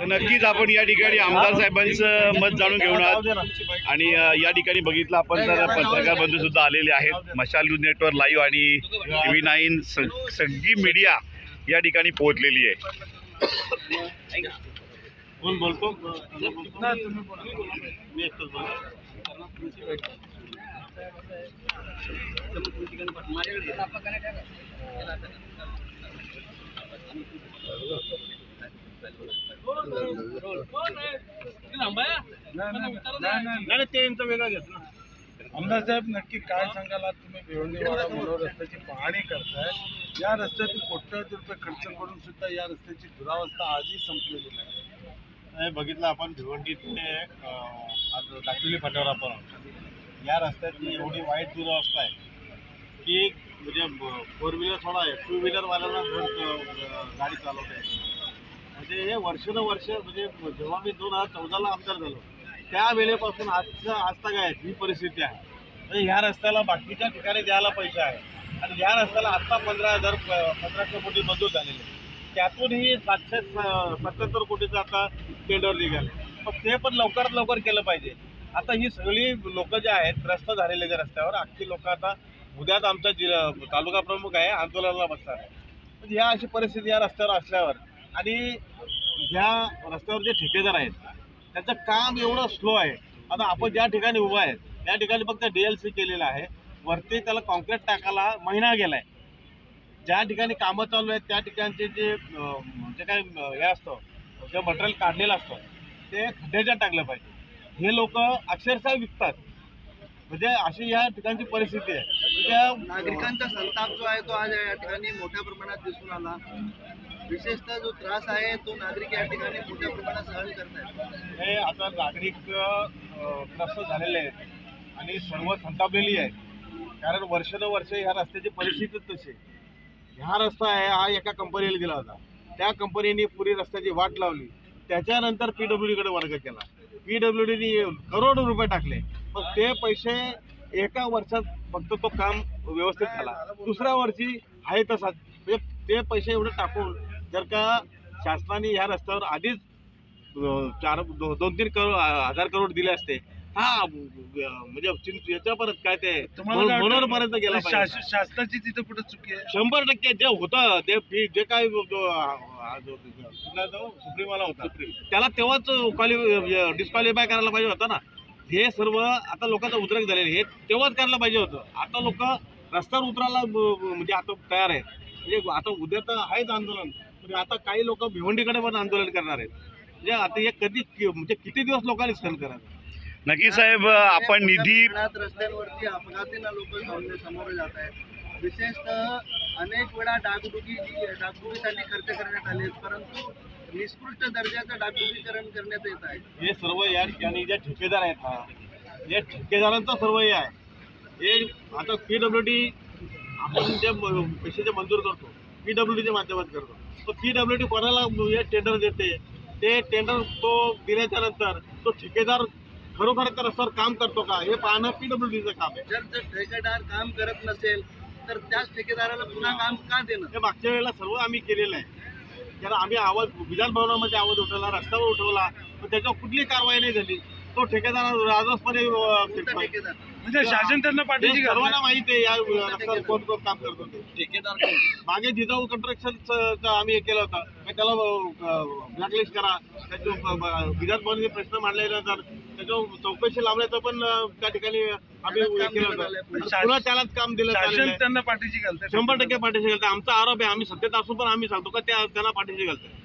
तर नक्कीच आपण या ठिकाणी आमदार साहेबांचं मत जाणून घेऊन आहात. आणि या ठिकाणी बघितलं आपण तर पत्रकार बंधू सुद्धा आलेले आहेत. मशाल न्यूज नेटवर्क लाईव्ह आणि टी व्ही नाईन सगळी मीडिया या ठिकाणी पोहोचलेली आहे. कोण बोलतो? मी बोलतो. नाही ते यांचं वेगळं घेत ना आमदार साहेब नक्की काय सांगाल? आज तुम्ही भिवंडीवाडा मोडो रस्त्याची पाहणी करताय. या रस्त्यात कोट्यावधी रुपये खर्च करून सुद्धा या रस्त्याची दुरावस्था आजही संपलेली नाही. नाही बघितलं आपण भिवंडी ते अं, आज दाखवली फाट्यावर आपण. या रस्त्याची एवढी वाईट दुरावस्था आहे की म्हणजे फोर व्हीलर सोडा आहे टू व्हीलरवाल्यांना गाडी चालवता येते म्हणजे हे वर्षानुवर्ष म्हणजे जेव्हा मी दोन हजार चौदाला आमदार झालो त्या वेळेपासून आजच्या काय ही परिस्थिती आहे. म्हणजे ह्या रस्त्याला बाकीच्या ठिकाणी द्यायला पैसा आहे. आणि ह्या रस्त्याला आत्ता पंधरा हजार पंधराशे कोटी मंजूर झालेले आहे. त्यातूनही सातशे सत्याहत्तर कोटीचं आता टेंडर निघाले. पण ते पण लवकरात लवकर केलं पाहिजे. आता ही सगळी लोक जे आहेत त्रस्त झालेले त्या रस्त्यावर अख्खी लोक आता उद्याच आमचा जिल्हा तालुका प्रमुख आहे आंदोलनाला बसणार आहे म्हणजे ह्या अशी परिस्थिती या रस्त्यावर असल्यावर आणि ह्या रस्त्यावर जे ठेकेदार आहेत त्याचं काम एवढं स्लो आहे. आता आपण ज्या ठिकाणी उभं आहे त्या ठिकाणी फक्त डी एल सी केलेलं आहे. वरती त्याला कॉन्क्रीट टाकायला महिना गेलाय. ज्या ठिकाणी कामं चालू आहेत त्या ठिकाणचे जे जे काही हे असतं जे मटेरियल काढलेलं असतं ते खड्ड्याच्या टाकलं पाहिजे. हे लोक अक्षरशः विकतात. म्हणजे अशी या ठिकाणची परिस्थिती आहे. नागरिकांचा संताप जो आहे तो आज या ठिकाणी मोठ्या प्रमाणात दिसून आला. विशेषतः जो त्रास आहे तो नागरिक या ठिकाणी मोठ्या प्रमाणात सहन करतात हे आता नागरिक त्रस्त झालेले आहेत आणि सर्व संतापलेली आहे कारण वर्षानुवर्ष ह्या रस्त्याची परिस्थितीच तशी आहे. ह्या रस्ता आहे हा एका कंपनीला दिला होता. त्या कंपनीने पुरी रस्त्याची वाट लावली. त्याच्यानंतर पी डब्ल्यू डीकडे वर्ग केला. पी डब्ल्यू डीने करोडो रुपये टाकले. मग ते पैसे एका वर्षात फक्त तो काम व्यवस्थित झाला. दुसऱ्या वर्षी आहे तसाच. म्हणजे ते पैसे एवढे टाकून जर का शासनाने ह्या रस्त्यावर आधीच चार दो- दोन तीन करोड हजार करोड दिले असते हा म्हणजे चिं- याच्यापर्यंत काय ते काय वाटतं? मनोरपर्यंत गेला शास- शासनाची तिथं कुठं चुकी आहे? शंभर टक्के जे होतं ते फी जे काय सुप्रीमवाला होता त्याला तेव्हाच क्वालि डिस्क्वालिफाय करायला पाहिजे होतं ना. हे सर्व आता लोकांचा उद्रेक झालेले हे तेव्हाच करायला पाहिजे होतं. आता लोक रस्त्यावर उतरायला म्हणजे आता तयार आहेत. म्हणजे आता उद्या तर आहेच आंदोलन. पण आता काही लोक भिवंडीकडे पण आंदोलन करणार आहेत. म्हणजे आता हे कधी म्हणजे किती दिवस लोकांनी सहन करायचं नक्की साहेब आपण निधी रस्त्यांवरती अपघातीनं लोक समोर जात आहेत. विशेषतः अनेक वेळा डागडुगी डागडुगीसाठी खर्च करण्यात आले परंतु निकृष्ट दर्जाचं डागडुगीकरण करण्यात येत आहे. हे सर्व या ठिकाणी जे ठेकेदार आहेत ना हे ठेकेदारांचा सर्व हे आहे. हे आता पी डब्ल्यू डी आपण जे पैसे जे मंजूर करतो पी डब्ल्यू डीच्या माध्यमात करतो. तो पी डब्ल्यू डी कोणाला हे टेंडर देते? ते टेंडर तो दिल्याच्या नंतर तो ठेकेदार खरोखर त्या रस्त्यावर काम करतो का? हे पाहणं पी डब्ल्यू डीचं काम आहे. जर जर ठेकेदार काम करत नसेल तर त्याच ठेकेदाराला पुन्हा काम का देणं? हे मागच्या वेळेला सर्व आम्ही केलेलं आहे. त्याला आम्ही आवाज विधान भवनामध्ये आवाज उठवला रस्त्यावर उठवला पण त्याच्यावर कुठली कारवाई नाही झाली. तो ठेकेदार ठेकेदार? म्हणजे शासन त्यांना पाठीशी घालतंय. सर्वांना माहिती आहे या रस्त्यावर कोण कोण काम करतो ते. ठेकेदार मागे जिजाऊ कन्स्ट्रक्शन आम्ही हे केलं होतं. की त्याला ब्लॅकलिस्ट करा. त्याच्या विधान भवनाचे प्रश्न मांडल्यानंतर त्याच्यावर चौकशी लावण्याचं पण अं, त्या ठिकाणी आम्ही हे केलं होतं. पुन्हा त्यालाच काम दिलं चाललेलं शासन आहे. त्यांना पाठीशी घालतंय. शंभर टक्के पाठीशी घालतं आमचा आरोप आहे. आम्ही सत्तेत असून पण आम्ही सांगतो का त्या त्यांना पाठीशी घालतो